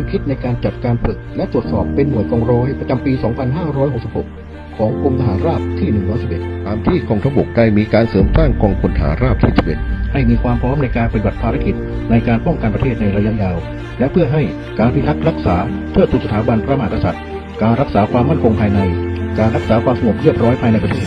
ความคิดในการจัดการฝึกและตรวจสอบเป็นหน่วยกองร้อยประจำปี 2566 ของกรมทหารราบที่ 111 ตามที่กองทัพบกได้มีการเสริมสร้างกองพลทหารราบที่ 11 ให้มีความพร้อมในการปฏิบัติภารกิจในการป้องกันประเทศในระยะยาว และเพื่อให้การพิทักษ์รักษาเทิดทูนสถาบันพระมหากษัตริย์ การรักษาความมั่นคงภายใน การรักษาความสงบเรียบร้อยภายในประเทศ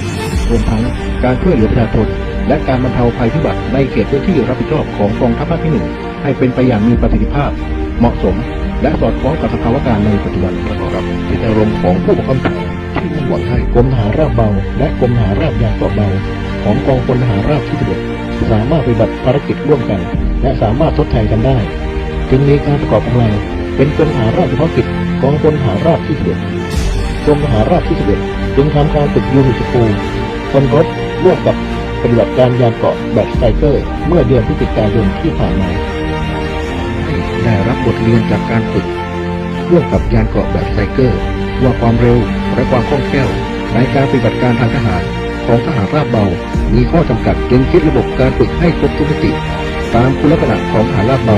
รวมทั้งการช่วยเหลือประชาชนและการบรรเทาภัยพิบัติในเขตพื้นที่รับผิดชอบของกองทัพภาคที่หนึ่งให้เป็นไปอย่างมีประสิทธิภาพ เหมาะสม และสอดคล้องกับสภาวะการในปัจจุบันประกอบกับเจตนารมณ์ของผู้บังคับบัญชาที่มุ่งหวังให้กรมทหารราบเบา และกรมทหารราบยางเกาะเบา ของกองพลทหารราบที่11สามารถปฏิบัติภารกิจร่วมกัน และสามารถทดแทนกันได้ จึงมีการประกอบกำลังเป็นกรมทหารราบเฉพาะกิจกองพลทหารราบที่11กรมทหารราบที่11จึงทำการฝึกยูนิสกูลคนรบร่วมกับปฏิบัติการยานเกาะแบบสไตเกอร์ เมื่อเดือนพฤศจิกายนที่ผ่านมา บทเรียนจากการฝึกร่วมกับยานเกราะแบบไซเกอร์ว่าความเร็วและความคล่องแคล่วในการปฏิบัติการทางทหารของทหารราบเบา มีข้อจำกัดจึงคิดระบบการฝึกให้ครบทุกมิติ ตามคุณลักษณะของทหารราบเบา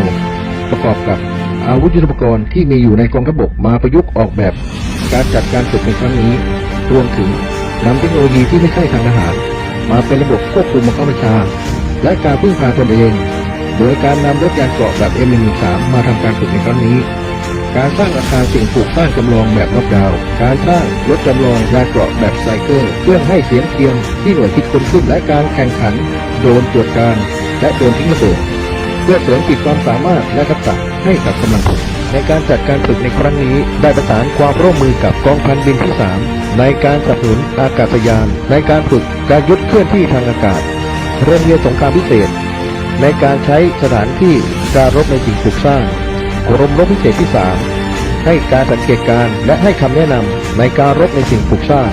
ประกอบกับอาวุธยุทโธปกรณ์ที่มีอยู่ในกองทัพบกมาประยุกต์ออกแบบ การจัดการฝึกในครั้งนี้ รวมถึงนำเทคโนโลยีที่ไม่ใช่ทางทหาร มาเป็นระบบควบคุมบังคับบัญชา และการพึ่งพาตนเอง โดยการนำรถยานเกราะแบบ M113 มาทำการฝึกในครั้งนี้ การสร้างอาคารสิ่งปลูกสร้างจำลองแบบล็อกดาวน์การสร้างรถจำลองยานเกราะแบบไซเคิลเครื่องให้เสียงเทียมที่หน่วยคิดค้นขึ้นและการแข่งขัน โดนตรวจการ และโดนทิ้งระเบิดเพื่อเสริมขีดความสามารถและทักษะให้กับกำลังพลในการจัดการฝึกในครั้งนี้ ได้ประสานความร่วมมือกับกองพันบินที่ 3 ในการสนับสนุนอากาศยาน ในการฝึกการยุทธเคลื่อนที่ทางอากาศโรงเรียนสงครามพิเศษ ในการใช้สถานที่การรบในสิ่งปลูกสร้างกรมรบพิเศษที่ 3 ให้การสังเกตการณ์และให้คำแนะนำในการรบในสิ่งปลูกสร้าง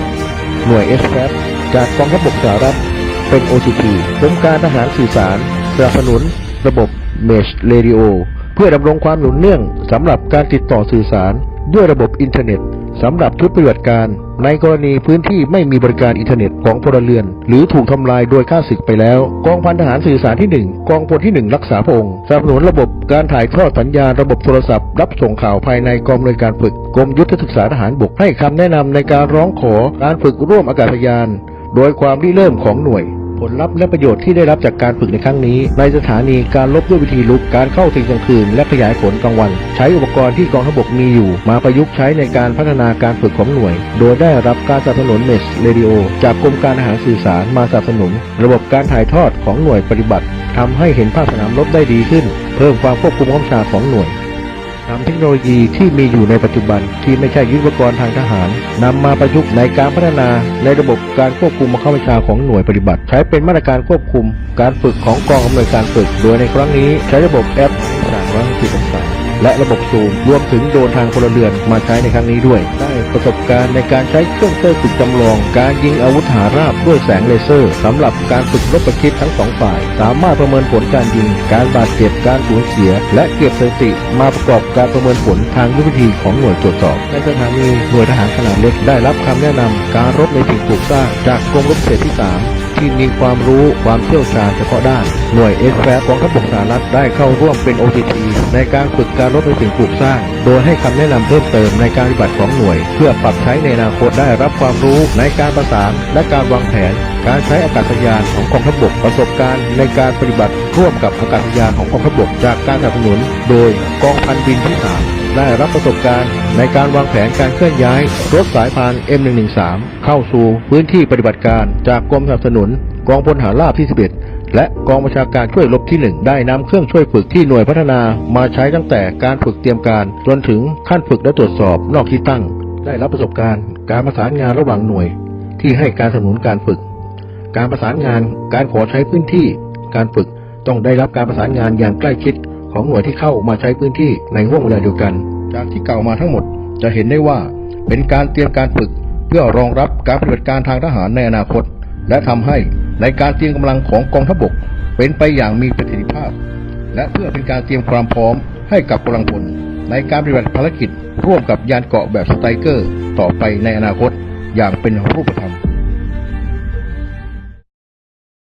หน่วย s อ f จากกองทัพบกสหรัฐ เป็น OCP กรมการทหารสื่อสารสนับสนุน ระบบ Mesh Radio เพื่อดำรงความหนุนเนื่องสำหรับการติดต่อสื่อสาร ด้วยระบบอินเทอร์เน็ตสำหรับชุดปฏิบัติการ ในกรณีพื้นที่ไม่มีบริการอินเทอร์เน็ตของพลเรือน หรือถูกทำลายโดยข้าศึกไปแล้ว กองพันทหารสื่อสารที่ 1 กองพลที่ 1 รักษาพระองค์สนับสนุนระบบการถ่ายทอดสัญญาณระบบโทรศัพท์ รับส่งข่าวภายในกองบริการฝึกกรมยุทธศึกษาทหารบกให้คำแนะนำในการร้องขอการฝึกร่วมอากาศยาน โดยความริเริ่มของหน่วย ผลลัพธ์และประโยชน์ที่ได้รับจากการฝึกในครั้งนี้ ในสถานีการลบด้วยวิธีลุกการเข้าถึงกลางคืน และขยายผลกลางวัน ใช้อุปกรณ์ที่กองทัพบกมีอยู่ มาประยุกต์ใช้ในการพัฒนาการฝึกของหน่วย โดยได้รับการสนับสนุนเมสเรดิโอ จากกรมการอาหารสื่อสารมาสนับสนุน ระบบการถ่ายทอดของหน่วยปฏิบัติทำให้เห็นภาพสนามรบได้ดีขึ้น เพิ่มความควบคุมความชาของหน่วย นำเทคโนโลยีที่มีอยู่ในปัจจุบันที่ไม่ใช่ยุทธปกรณ์ทางทหารนำมาประยุกต์ในการพัฒนาในระบบการควบคุมบังคับบัญชาของหน่วยปฏิบัติ ใช้เป็นมาตรการควบคุม การฝึกของกองอำนวยการฝึก โดยในครั้งนี้ใช้ระบบแอป360องศา และระบบซูม รวมถึงโดรนทางพลเรือนมาใช้ในครั้งนี้ด้วย ได้ประสบการณ์ในการใช้เครื่องเตอร์ฝึกจำลอง การยิงอาวุธหาราบด้วยแสงเลเซอร์สำหรับการฝึกรบประชิดทั้งสองฝ่าย สามารถประเมินผลการยิง การบาดเจ็บการสูญเสีย และเก็บสถิติ มาประกอบการประเมินผลทางยุทธวิธีของหน่วยตรวจสอบในสถานีหน่วยทหารขนาดเล็กได้รับคำแนะนำการรบในสิ่งปลูกสร้าง จากกรมรบพิเศษที่ 3 ที่มีความรู้ความเชี่ยวชาญเฉพาะด้าน หน่วยเอสแฟกองทัพบกสหรัฐได้เข้าร่วมเป็น OTT ในการฝึกการรบในสิ่งปลูกสร้าง โดยให้คำแนะนำเพิ่มเติมในการปฏิบัติของหน่วย เพื่อปรับใช้ในอนาคตได้รับความรู้ในการประสานและการวางแผน การใช้อากาศยานของกองทัพบกประสบการณ์ในการปฏิบัติร่วมกับอากาศยานของกองทัพบกจากการสนับสนุน โดยกองพันบินที่3 ได้รับประสบการณ์ ในการวางแผนการเคลื่อนย้าย รถสายพาน M113 เข้าสู่พื้นที่ปฏิบัติการจากกรมสนับสนุน กองพลหารราบที่ 11 และกองบัญชาการช่วยรบที่ 1 ได้นำเครื่องช่วยฝึกที่หน่วยพัฒนามาใช้ตั้งแต่การฝึกเตรียมการจนถึงขั้นฝึกและตรวจสอบนอกที่ตั้ง ได้รับประสบการณ์ การประสานงานระหว่างหน่วย ที่ให้การสนับสนุนการฝึก การประสานงานการขอใช้พื้นที่ การฝึกต้องได้รับการประสานงานอย่างใกล้ชิด ของหน่วยที่เข้ามาใช้พื้นที่ในห่วงเวลาเดียวกัน จากที่กล่าวมาทั้งหมดจะเห็นได้ว่าเป็นการเตรียมการฝึกเพื่อรองรับการปฏิบัติการทางทหารในอนาคต และทำให้ในการเตรียมกำลังของกองทัพบก เป็นไปอย่างมีประสิทธิภาพ และเพื่อเป็นการเตรียมความพร้อมให้กับกำลังพลในการปฏิบัติภารกิจร่วมกับยานเกราะแบบสไตรเกอร์ ต่อไปในอนาคตอย่างเป็นรูปธรรม